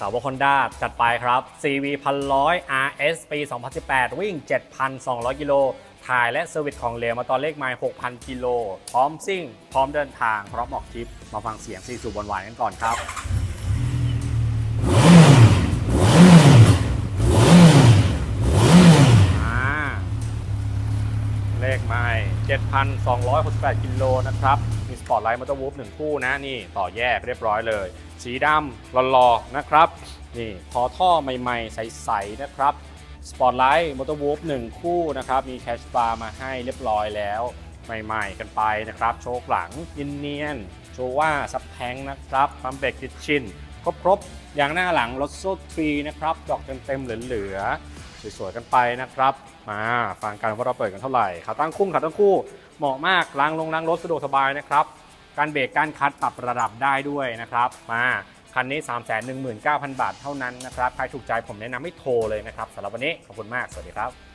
สาวกฮอนด้าจัดไปครับ CV 1,100 RS ปี 2018 วิ่ง 7,200 กิโล ถ่ายและเซอร์วิสของเหลวมาตอนเลขไมล์6,000 กิโล พร้อมซิ่ง พร้อมเดินทาง พร้อมออกทริป มาฟังเสียงซีสูบหวานๆกันก่อนครับเลขไมล์7,268 กิโลนะครับ ปอร์ตไลท์มอเตอร์วูฟหนึ่งคู่นะนี่ต่อแยกเรียบร้อยเลย สีดำหล่อๆนะครับนี่พอท่อใหม่ๆ ใสๆนะครับสปอร์ตไลท์มอเตอร์วูฟหนึ่งคู่นะครับมีแคชบาร์มาให้เรียบร้อยแล้วใหม่ๆกันไปนะครับ โชคหลังเนียนโชว่าซับแทงนะครับปั๊มเบรกคิดชินครบๆอย่างหน้าหลังรถโซ่ทรีนะครับดอกเต็มๆเหลือๆ สวยๆกันไปนะครับมาฟังกันว่าเราเปิดกันเท่าไหร่ขาตั้งคุ้งขาตั้งคู่เหมาะมากล้างลงล้างรถสะดวกสบายนะครับ การเบรกการคัดปรับระดับได้ด้วยนะครับมาคันนี้ 3 1 9 0 0 0 บาทเท่านั้นนะครับ ใครถูกใจผมแนะนำให้โทรเลยนะครับสำหรับวันนี้ขอบคุณมาก สวัสดีครับ